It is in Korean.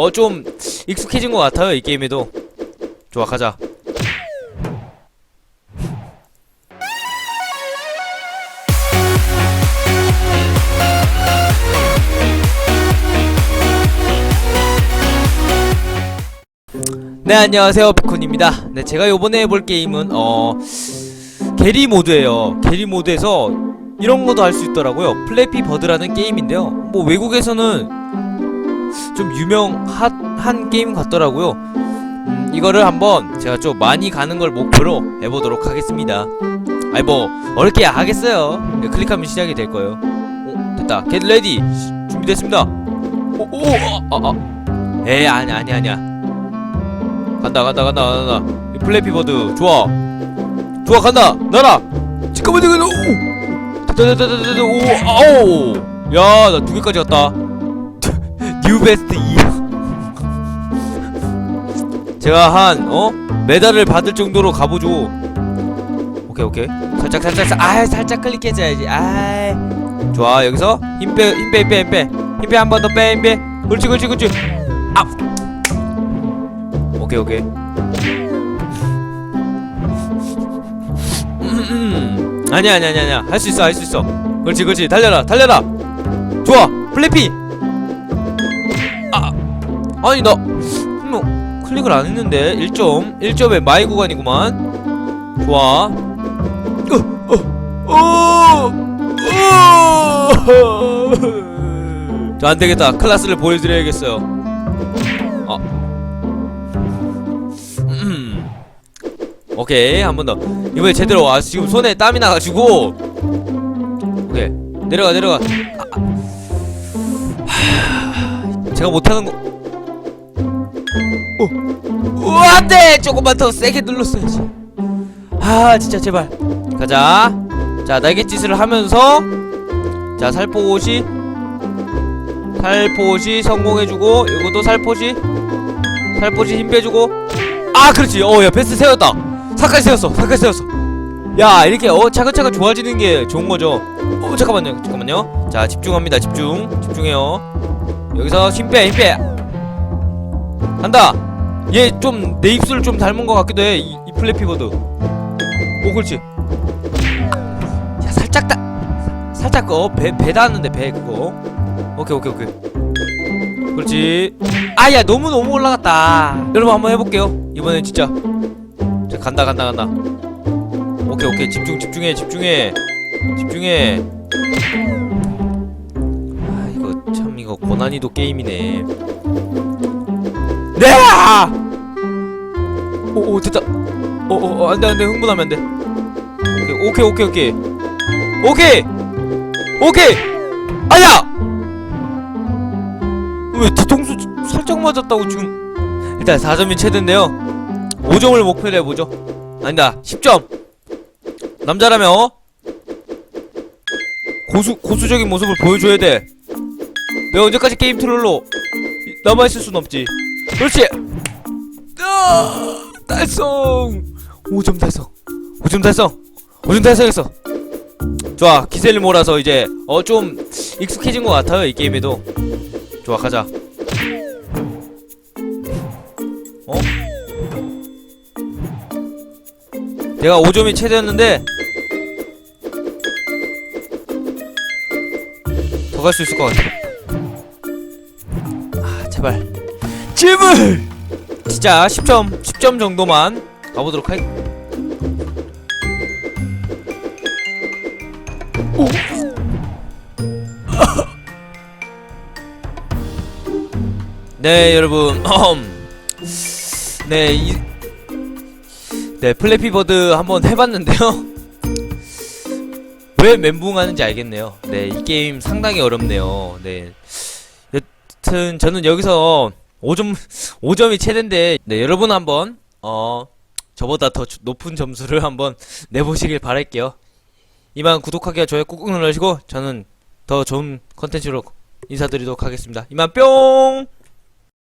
어 좀 익숙해진 것 같아요 이 게임에도. 좋아 가자. 네 안녕하세요 비콘입니다. 네 제가 요번에 해볼 게임은 어 게리 모드예요. 게리 모드에서 이런 것도 할 수 있더라고요. 플래피 버드라는 게임인데요. 뭐 외국에서는 좀 유명한 게임 같더라고요. 음, 이거를 한번 제가 좀 많이 가는 걸 목표로 해보도록 하겠습니다. 아니 뭐 어렵게 하겠어요? 네, 클릭하면 시작이 될 거예요. 어, 됐다. 겟 레디 준비됐습니다. 오오아아 에이 아니 아니 아니야. 간다 간다 간다 간다 이 플래피 버드 좋아. 좋아 간다. 날아 잠깐만 잠깐만 오. 됐다 됐다 됐다. 오 아오. 야나 두 개까지 갔다 뉴 베스트 2 제가 한 어? 메달을 받을 정도로 가보죠. 오케이 오케이. 살짝 살짝 살- 아 살짝 클릭해줘야지. 아 좋아 여기서. 힘빼 힘빼 힘빼 힘빼 힘빼 한 번 더빼 힘빼. 그렇지 그렇지 그렇지. 아 오케이 오케이. 음, 아니야 아니야 아니야 아니야. 할 수 있어 할 수 있어. 그렇지 그렇지. 달려라 달려라. 좋아. 플래피. 아 아니 나 분명 클릭을 안 했는데. 1점 1점에 마이 구간이구만. 좋아. 저 안되겠다. 클라스를 보여드려야겠어요. 아. 음. 오케이 한 번 더. 이번에 제대로 아 지금 손에 땀이 나가지고. 오케이. 내려가 내려가. 아, 아. 제가 못하는 거 오, 오 안돼! 조금만 더 세게 눌렀어야지. 아 진짜 제발. 가자. 자 날갯짓을 하면서. 자 살포시. 살포시 성공해주고 이것도 살포시. 살포시 힘 빼주고. 아 그렇지. 어 야 베스트 세웠다. 사까지 세웠어. 사까지 세웠어. 야 이렇게 어 차근차근 좋아지는 게 좋은 거죠. 어 잠깐만요. 잠깐만요. 자 집중합니다. 집중. 집중해요. 여기서 힘 빼 힘 빼. 간다 얘 좀 내 입술을 좀 닮은 것 같기도 해 이 이 플래피버드. 오 그렇지. 야 살짝 다 살짝 그배배 닿았는데 배 그거. 오케이 오케이 오케이. 그렇지. 아야 너무 너무 올라갔다. 여러분 한번 해볼게요. 이번엔 진짜. 자 간다 간다 간다. 오케이 오케이. 집중 집중해 집중해. 집중해. 아 이거 참 이거 고난이도 게임이네 네! 오오 됐다. 오 오 안 돼 안 돼. 흥분하면 안 돼. 오케이 오케이 오케이 오케이. 오케이! 아야! 왜 뒤통수 살짝 맞았다고 지금? 일단 4점이 최대인데요. 5점을 목표로 해보죠. 아니다 10점. 남자라면 어? 고수 고수적인 모습을 보여줘야 돼. 내가 언제까지 게임 트롤로 이- 남아있을 순 없지 그렇지. 아, 달성. 5점 달성. 5점 달성. 5점 달성했어. 좋아 기세를 몰아서 이제 어 좀 익숙해진 것 같아요 이 게임에도. 좋아 가자. 어? 내가 5점이 최대였는데 더 갈 수 있을 것 같아. 아 제발 제발 진짜 10점 10점 정도만 가보도록 할 오. 네 여러분. 네, 이, 네 플래피 버드 한번 해봤는데요. 왜 멘붕하는지 알겠네요. 네 이 게임 상당히 어렵네요. 네. 여튼 저는 여기서 5점 5점이 최대인데 네 여러분 한번 어 저보다 더 주- 높은 점수를 한번 내보시길 바랄게요. 이만 구독하기와 좋아요 꾹꾹 눌러주시고 저는 더 좋은 컨텐츠로 인사드리도록 하겠습니다. 이만 뿅